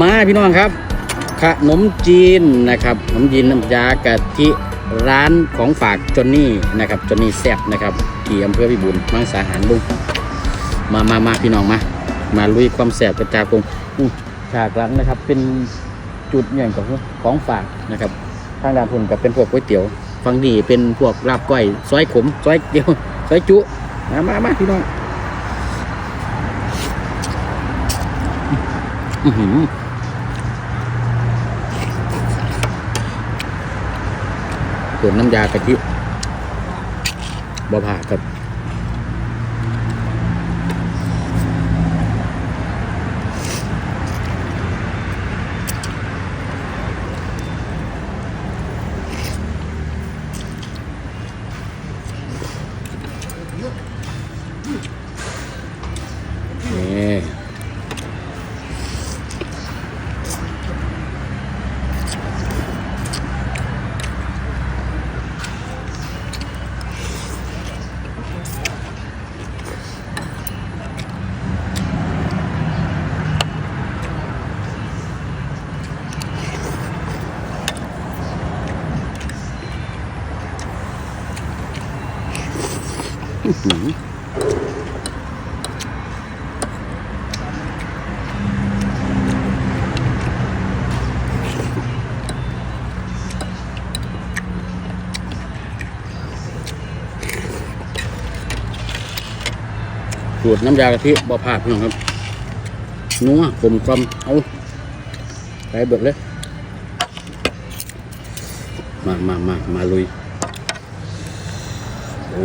มาพี่น้องครับ ขนมจีนนะครับขนมจีนน้ำยากะทิร้านของฝากจนนี่นะครับจนนี่แซ่บนะครับที่อำเภอพิบูลมังสาหารลุงมามามาพี่น้องมา มาลุยความแซ่บกระจายกงอู้ฉากหลังนะครับ เป็นจุดอย่งของของฝากนะครับทางด้านทุนกับเป็นพวกก๋วยเตี๋ยวฝั่งนี้เป็นพวกลาบก้อยซอยขมซอยเดียวซอยจุมามามาพี่น้องอือหือ ส่วนน้ำยากะทิบะผ่าครับ นี่อื้อหือ สูตรน้ำยากะทิบะผ่าพี่น้องครับนัวกลมกลมเอาไปเบิดเลย มามามามาลุย โอ้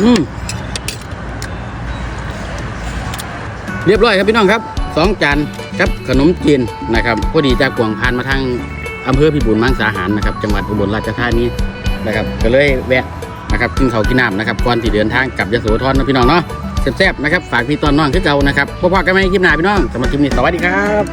อืมเรียบร้อยครับพี่น้องครับสองจานครับขนมจีนนะครับพอดีจากกวางพานมาทางอำเภอพิบูลมังสาหารนะครับ จังหวัดอุบลราชธานีนะครับก็เลยแวะนะครับกินเขากินน้ำนะครับก่อนที่เดินทางกลับยโสธรนะพี่น้องเนาะแซ่บๆนะครับฝากพี่ตอนน้องขึ้นเก่านะครับพบกันใหม่คลิปหน้าพี่น้องสำหรับคลิปนี้สวัสดีครับ